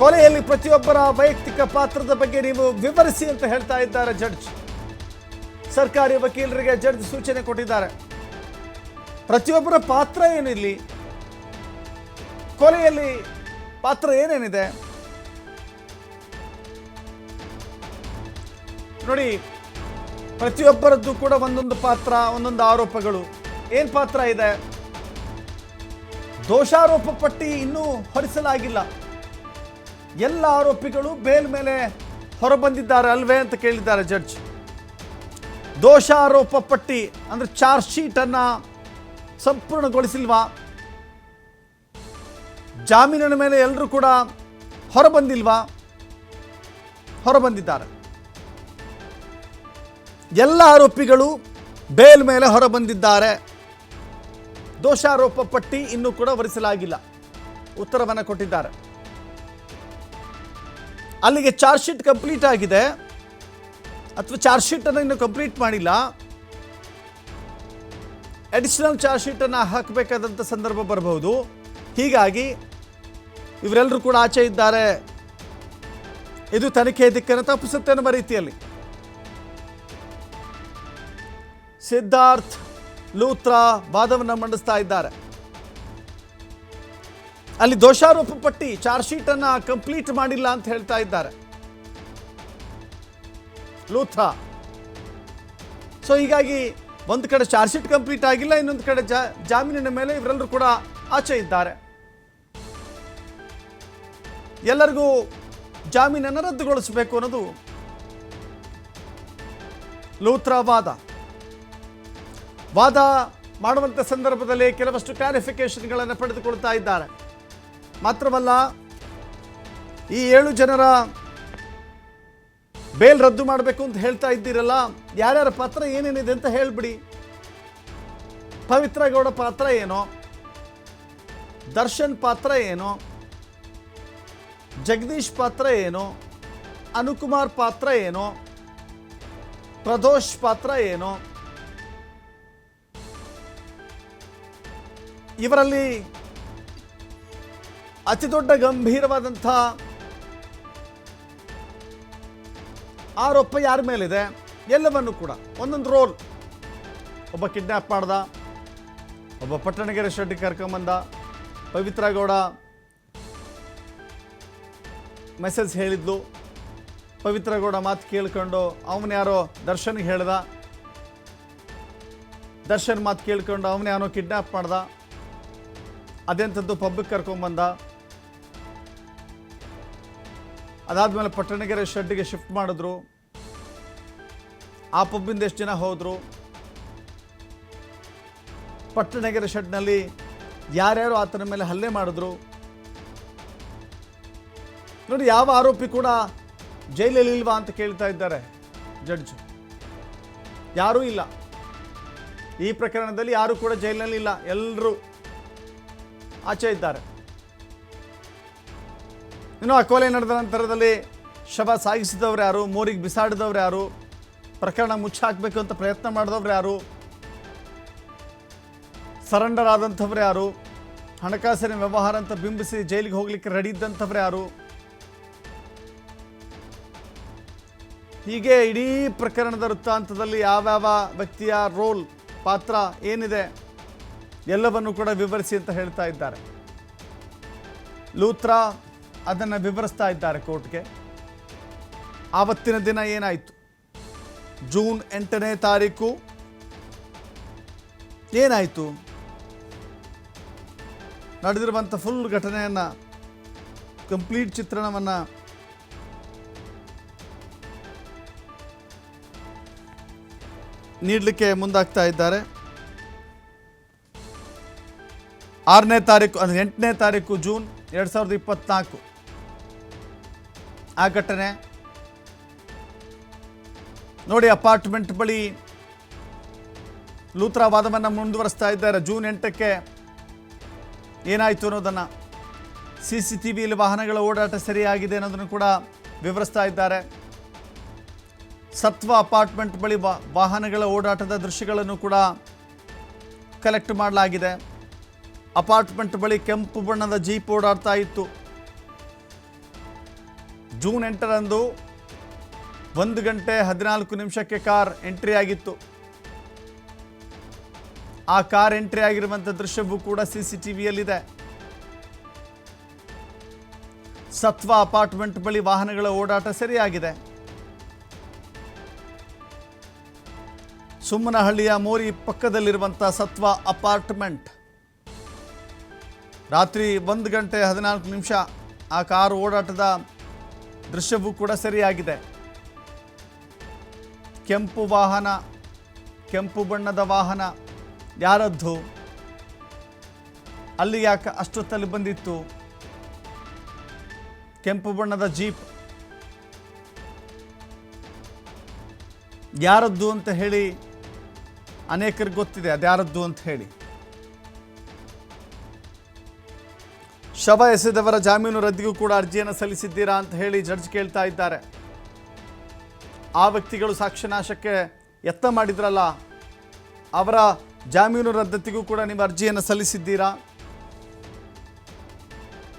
ಕೊಲೆಯಲ್ಲಿ ಪ್ರತಿಯೊಬ್ಬರ ವೈಯಕ್ತಿಕ ಪಾತ್ರದ ಬಗ್ಗೆ ನೀವು ವಿವರಿಸಿ ಅಂತ ಹೇಳ್ತಾ ಇದ್ದಾರೆ ಜಡ್ಜ್. ಸರ್ಕಾರಿ ವಕೀಲರಿಗೆ ಜಡ್ಜ್ ಸೂಚನೆ ಕೊಟ್ಟಿದ್ದಾರೆ. ಪ್ರತಿಯೊಬ್ಬರ ಪಾತ್ರ ಏನಿಲ್ಲಿ ಕೊಲೆಯಲ್ಲಿ ಪಾತ್ರ ಏನೇನಿದೆ? ನೋಡಿ, ಪ್ರತಿಯೊಬ್ಬರದ್ದು ಕೂಡ ಒಂದೊಂದು ಪಾತ್ರ, ಒಂದೊಂದು ಆರೋಪಗಳು. ಏನ್ ಪಾತ್ರ ಇದೆ? ದೋಷಾರೋಪ ಪಟ್ಟಿ ಇನ್ನೂ ಹೊರಿಸಲಾಗಿಲ್ಲ. ಎಲ್ಲ ಆರೋಪಿಗಳು ಬೇಲ್ ಮೇಲೆ ಹೊರಬಂದಿದ್ದಾರೆ ಅಲ್ವೇ ಅಂತ ಕೇಳಿದ್ದಾರೆ ಜಡ್ಜ್. ದೋಷಾರೋಪ ಪಟ್ಟಿ, ಅಂದ್ರೆ ಚಾರ್ಜ್ ಶೀಟ್ ಅನ್ನ ಸಂಪೂರ್ಣಗೊಳಿಸಿಲ್ವಾ? ಜಾಮೀನಿನ ಮೇಲೆ ಎಲ್ಲರೂ ಕೂಡ ಹೊರಬಂದಿಲ್ವಾ? ಹೊರಬಂದಿದ್ದಾರೆ. ಎಲ್ಲ ಆರೋಪಿಗಳು ಬೇಲ್ ಮೇಲೆ ಹೊರಬಂದಿದ್ದಾರೆ. ದೋಷಾರೋಪ ಪಟ್ಟಿ ಇನ್ನೂ ಕೂಡ ವರಿಸಲಾಗಿಲ್ಲ. ಉತ್ತರವನ್ನು ಕೊಟ್ಟಿದ್ದಾರೆ. ಅಲ್ಲಿಗೆ ಚಾರ್ಜ್ ಶೀಟ್ ಕಂಪ್ಲೀಟ್ ಆಗಿದೆ. ಅಥವಾ ಚಾರ್ಜ್ ಶೀಟ್ ಅನ್ನು ಇನ್ನು ಕಂಪ್ಲೀಟ್ ಮಾಡಿಲ್ಲ. ಅಡಿಷನಲ್ ಚಾರ್ಜ್ ಶೀಟ್ ಅನ್ನು ಹಾಕಬೇಕಾದಂಥ ಸಂದರ್ಭ ಬರಬಹುದು. ಹೀಗಾಗಿ ಇವರೆಲ್ಲರೂ ಕೂಡ ಆಚೆ ಇದ್ದಾರೆ. ಇದು ತನಿಖೆ ದಿಕ್ಕನ್ನು ತಪ್ಪಿಸುತ್ತೆ ಅನ್ನುವ ರೀತಿಯಲ್ಲಿ. ಸಿದ್ಧಾರ್ಥ್ ಲೂತ್ರ ವಾದವನ್ನು ಮಂಡಿಸ್ತಾ ಇದ್ದಾರೆ. ಅಲ್ಲಿ ದೋಷಾರೋಪ ಪಟ್ಟಿ ಚಾರ್ಜ್ ಶೀಟ್ ಅನ್ನ ಕಂಪ್ಲೀಟ್ ಮಾಡಿಲ್ಲ ಅಂತ ಹೇಳ್ತಾ ಇದ್ದಾರೆ. ಲೂಥ್ರಾ ಸೊ ಹೀಗಾಗಿ ಒಂದು ಕಡೆ ಚಾರ್ಜ್ ಶೀಟ್ ಕಂಪ್ಲೀಟ್ ಆಗಿಲ್ಲ, ಇನ್ನೊಂದು ಕಡೆ ಜಾಮೀನಿನ ಮೇಲೆ ಇವರೆಲ್ಲರೂ ಕೂಡ ಆಚೆ ಇದ್ದಾರೆ. ಎಲ್ಲರಿಗೂ ಜಾಮೀನನ್ನು ರದ್ದುಗೊಳಿಸಬೇಕು ಅನ್ನೋದು ಲೂತ್ರ ವಾದ. ವಾದ ಮಾಡುವಂಥ ಸಂದರ್ಭದಲ್ಲಿ ಕೆಲವಷ್ಟು ಕ್ಲಾರಿಫಿಕೇಶನ್ಗಳನ್ನು ಪಡೆದುಕೊಳ್ತಾ ಇದ್ದಾರೆ. ಮಾತ್ರವಲ್ಲ, ಈ ಏಳು ಜನರ ಬೇಲ್ ರದ್ದು ಮಾಡಬೇಕು ಅಂತ ಹೇಳ್ತಾ ಇದ್ದೀರಲ್ಲ, ಯಾರ್ಯಾರ ಪಾತ್ರ ಏನೇನಿದೆ ಅಂತ ಹೇಳ್ಬಿಡಿ. ಪವಿತ್ರ ಗೌಡ ಪಾತ್ರ ಏನೋ? ದರ್ಶನ್ ಪಾತ್ರ ಏನೋ? ಜಗದೀಶ್ ಪಾತ್ರ ಏನೋ? ಅನುಕುಮಾರ್ ಪಾತ್ರ ಏನೋ? ಪ್ರದೋಷ್ ಪಾತ್ರ ಏನೋ? ಇವರಲ್ಲಿ ಅತಿ ದೊಡ್ಡ ಗಂಭೀರವಾದಂಥ ಆರೋಪ ಯಾರ ಮೇಲಿದೆ? ಎಲ್ಲವನ್ನು ಕೂಡ. ಒಂದೊಂದು ರೋಲ್. ಒಬ್ಬ ಕಿಡ್ನ್ಯಾಪ್ ಮಾಡ್ದ, ಒಬ್ಬ ಪಟ್ಟಣಗೆರೆ ಶೆಟ್ಟಿ ಕರ್ಕೊಂಬಂದ, ಪವಿತ್ರ ಗೌಡ ಮೆಸೇಜ್ ಹೇಳಿದ್ಲು. ಪವಿತ್ರ ಗೌಡ ಮಾತು ಕೇಳ್ಕೊಂಡು ಅವನು ಯಾರೋ ದರ್ಶನ್ಗೆ ಹೇಳ್ದ. ದರ್ಶನ್ ಮಾತು ಕೇಳ್ಕೊಂಡು ಅವನೇ ಯಾರೋ ಕಿಡ್ನ್ಯಾಪ್ ಮಾಡ್ದ. ಅದೆಂಥದ್ದು ಪಬ್ಲಿಕ್ ಕರ್ಕೊಂಬಂದ. ಅದಾದ್ಮೇಲೆ ಪಟ್ಟಣಗೆರೆ ಶೆಡ್ಗೆ ಶಿಫ್ಟ್ ಮಾಡಿದ್ರು. ಆ ಪಬ್ಬಿಂದ ಎಷ್ಟು ಜನ ಹೋದರು? ಪಟ್ಟಣಗೆರೆ ಶೆಡ್ನಲ್ಲಿ ಯಾರ್ಯಾರು ಆತನ ಮೇಲೆ ಹಲ್ಲೆ ಮಾಡಿದ್ರು? ನೋಡಿ, ಯಾವ ಆರೋಪಿ ಕೂಡ ಜೈಲಲ್ಲಿ ಇಲ್ವಾ ಅಂತ ಕೇಳ್ತಾ ಇದ್ದಾರೆ ಜಡ್ಜ್. ಯಾರೂ ಇಲ್ಲ. ಈ ಪ್ರಕರಣದಲ್ಲಿ ಯಾರೂ ಕೂಡ ಜೈಲಿನಲ್ಲಿ ಇಲ್ಲ. ಎಲ್ಲರೂ ಆಚೆ ಇದ್ದಾರೆ. ಇನ್ನು ಆ ಕೊಲೆ ನಡೆದ ನಂತರದಲ್ಲಿ ಶವ ಸಾಗಿಸಿದವ್ರು ಯಾರು? ಮೋರಿಗೆ ಬಿಸಾಡಿದವ್ರು ಯಾರು? ಪ್ರಕರಣ ಮುಚ್ಚಾಕಬೇಕು ಅಂತ ಪ್ರಯತ್ನ ಮಾಡಿದವ್ರು ಯಾರು? ಸರೆಂಡರ್ ಆದಂಥವ್ರು ಯಾರು? ಹಣಕಾಸಿನ ವ್ಯವಹಾರ ಅಂತ ಬಿಂಬಿಸಿ ಜೈಲಿಗೆ ಹೋಗ್ಲಿಕ್ಕೆ ರೆಡಿ ಇದ್ದಂಥವ್ರು ಯಾರು? ಹೀಗೆ ಇಡೀ ಪ್ರಕರಣದ ವೃತ್ತಾಂತದಲ್ಲಿ ಯಾವ್ಯಾವ ವ್ಯಕ್ತಿಯ ರೋಲ್, ಪಾತ್ರ ಏನಿದೆ ಎಲ್ಲವನ್ನು ಕೂಡ ವಿವರಿಸಿ ಅಂತ ಹೇಳ್ತಾ ಇದ್ದಾರೆ. ಲೂತ್ರಾ ಅದನ್ನು ವಿವರಿಸ್ತಾ ಇದ್ದಾರೆ ಕೋರ್ಟ್ಗೆ. ಆವತ್ತಿನ ದಿನ ಏನಾಯಿತು? ಜೂನ್ ಎಂಟನೇ ತಾರೀಕು ಏನಾಯಿತು? ನಡೆದಿರುವಂಥ ಫುಲ್ ಘಟನೆಯನ್ನು, ಕಂಪ್ಲೀಟ್ ಚಿತ್ರಣವನ್ನು ನೀಡಲಿಕ್ಕೆ ಮುಂದಾಗ್ತಾ ಇದ್ದಾರೆ. ಆರನೇ ತಾರೀಕು, ಅಂದರೆ ಎಂಟನೇ ತಾರೀಕು ಜೂನ್ ಎರಡು ಸಾವಿರದ ಇಪ್ಪತ್ನಾಲ್ಕು. ಆ ಘಟನೆ. ನೋಡಿ ಅಪಾರ್ಟ್ಮೆಂಟ್ ಬಳಿ ಲೂತ್ರ ವಾದವನ್ನು ಮುಂದುವರಿಸ್ತಾ ಇದ್ದಾರೆ. ಜೂನ್ ಎಂಟಕ್ಕೆ ಏನಾಯಿತು ಅನ್ನೋದನ್ನು ಸಿ ಸಿ ಟಿ ವಿಯಲ್ಲಿ ವಾಹನಗಳ ಓಡಾಟ ಸರಿಯಾಗಿದೆ ಅನ್ನೋದನ್ನು ಕೂಡ ವಿವರಿಸ್ತಾ ಇದ್ದಾರೆ. ಸತ್ವ ಅಪಾರ್ಟ್ಮೆಂಟ್ ಬಳಿ ವಾಹನಗಳ ಓಡಾಟದ ದೃಶ್ಯಗಳನ್ನು ಕೂಡ ಕಲೆಕ್ಟ್ ಮಾಡಲಾಗಿದೆ. ಅಪಾರ್ಟ್ಮೆಂಟ್ ಬಳಿ ಕೆಂಪು ಬಣ್ಣದ ಜೀಪ್ ಓಡಾಡ್ತಾ ಇತ್ತು. ಜೂನ್ ಎಂಟರಂದು ಒಂದು ಗಂಟೆ ಹದಿನಾಲ್ಕು ನಿಮಿಷಕ್ಕೆ ಕಾರ್ ಎಂಟ್ರಿ ಆಗಿತ್ತು. ಆ ಕಾರ್ ಎಂಟ್ರಿ ಆಗಿರುವಂಥ ದೃಶ್ಯವೂ ಕೂಡ C C T Sattva apartment ಬಳಿ ವಾಹನಗಳ ಓಡಾಟ ಸರಿಯಾಗಿದೆ. ಸುಮ್ಮನಹಳ್ಳಿಯ ಮೋರಿ ಪಕ್ಕದಲ್ಲಿರುವಂಥ ಸತ್ವ ಅಪಾರ್ಟ್ಮೆಂಟ್. ರಾತ್ರಿ ಒಂದು ಗಂಟೆ ಹದಿನಾಲ್ಕು ನಿಮಿಷ ಆ ಕಾರು ಓಡಾಟದ ದೃಶ್ಯವೂ ಕೂಡ ಸರಿಯಾಗಿದೆ. ಕೆಂಪು ವಾಹನ, ಕೆಂಪು ಬಣ್ಣದ ವಾಹನ, ಯಾರದ್ದು? ಅಲ್ಲಿ ಯಾಕೆ ಅಷ್ಟೊತ್ತಲ್ಲಿ ಬಂದಿತ್ತು? ಕೆಂಪು ಬಣ್ಣದ ಜೀಪ್. ಯಾರದ್ದು ಅಂತ ಹೇಳಿ ಅನೇಕರಿಗೆ ಗೊತ್ತಿದೆ, ಅದ್ಯಾರದ್ದು ಅಂತ ಹೇಳಿ. ಶವ ಎಸೆದವರ ಜಾಮೀನು ರದ್ದಿಗೂ ಕೂಡ ಅರ್ಜಿಯನ್ನು ಸಲ್ಲಿಸಿದ್ದೀರಾ ಅಂತ ಹೇಳಿ ಜಡ್ಜ್ ಕೇಳ್ತಾ ಇದ್ದಾರೆ. ಆ ವ್ಯಕ್ತಿಗಳು ಸಾಕ್ಷ್ಯನಾಶಕ್ಕೆ ಯತ್ನ ಮಾಡಿದ್ರಲ್ಲ, ಅವರ ಜಾಮೀನು ರದ್ದತಿಗೂ ಕೂಡ ನೀವು ಅರ್ಜಿಯನ್ನು ಸಲ್ಲಿಸಿದ್ದೀರಾ?